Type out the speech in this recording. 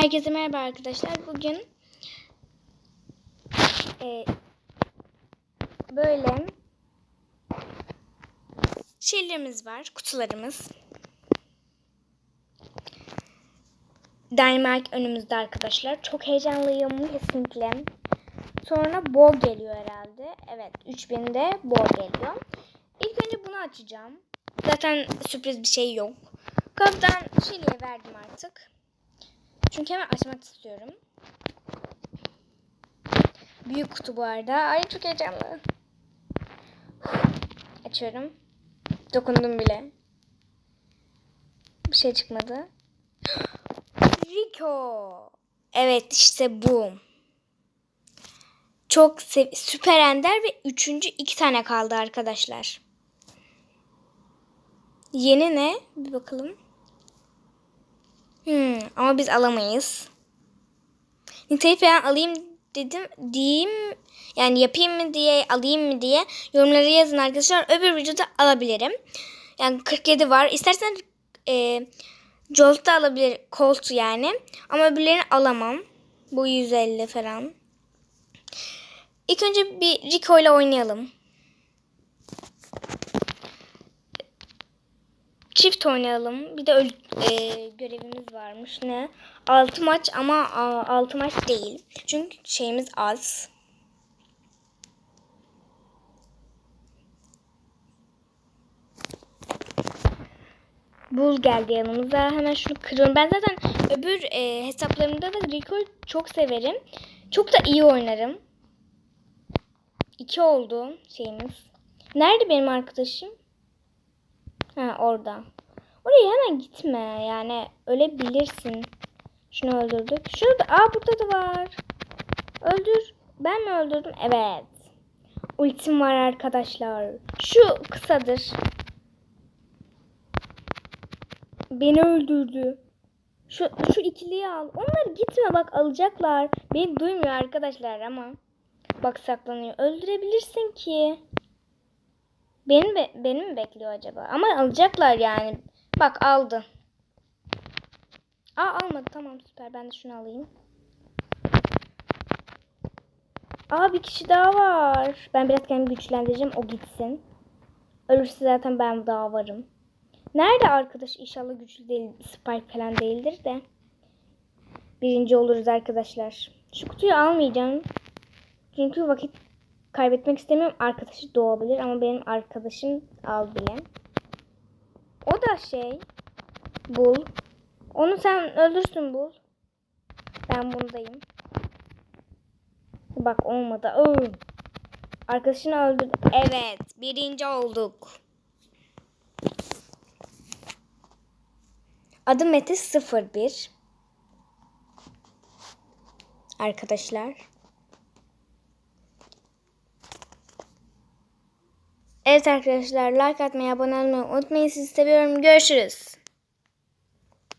Herkese merhaba arkadaşlar. Bugün e, böyle şeylerimiz var, kutularımız. Dynamite önümüzde arkadaşlar. Çok heyecanlıyım kesinlikle. Sonra Bo geliyor herhalde. Evet, 3000'de Bo geliyor. İlk önce bunu açacağım. Zaten sürpriz bir şey yok. Kaptan Şili'ye verdim artık. Çünkü hemen açmak istiyorum. Büyük kutu bu arada. Ay çok heyecanlı. Açıyorum. Dokundum bile. Bir şey çıkmadı. Rico. Evet işte bu. Çok sev süper ender ve üçüncü iki tane kaldı arkadaşlar. Yeni ne? Bir bakalım. Hmm, ama biz alamayız. Nitelik falan alayım dedim. Diyeyim yani yapayım mı diye alayım mı diye yorumlara yazın arkadaşlar. Öbür videoda alabilirim. Yani 47 var. İstersen e, Jolt da alabilir. Colt yani. Ama öbürlerini alamam. Bu 150 falan. İlk önce bir Rico ile oynayalım. Çift oynayalım. Bir de öl- e, görevimiz varmış. Ne? 6 maç ama 6 maç değil. Çünkü şeyimiz az. Bul geldi yanımıza. Hemen şunu kırıyorum. Ben zaten öbür e, hesaplarımda da Rico'yu çok severim. Çok da iyi oynarım. İki oldu şeyimiz. Nerede benim arkadaşım? Ha orada. Oraya hemen gitme. Yani ölebilirsin. Şunu öldürdük. Şurada. Aa burada da var. Öldür. Ben mi öldürdüm? Evet. Ultim var arkadaşlar. Şu kısadır. Beni öldürdü. Şu, şu ikiliyi al. Onlar gitme bak alacaklar. Beni duymuyor arkadaşlar ama. Bak saklanıyor. Öldürebilirsin ki. Beni, mi- beni mi bekliyor acaba? Ama alacaklar yani. Bak aldı. Aa almadı. Tamam süper. Ben de şunu alayım. Aa bir kişi daha var. Ben biraz kendimi güçlendireceğim. O gitsin. Ölürse zaten ben daha varım. Nerede arkadaş? İnşallah güçlü değil. Spike falan değildir de. Birinci oluruz arkadaşlar. Şu kutuyu almayacağım. Çünkü vakit kaybetmek istemiyorum. Arkadaşı doğabilir ama benim arkadaşım al bile. O da şey. Bul. Onu sen öldürsün bul. Ben bundayım. Bak olmadı. Oo. Arkadaşını öldürdü. Evet. Birinci olduk. Adım Mete 01. Arkadaşlar. Evet arkadaşlar like atmayı, abone olmayı unutmayın. Sizi seviyorum. Görüşürüz.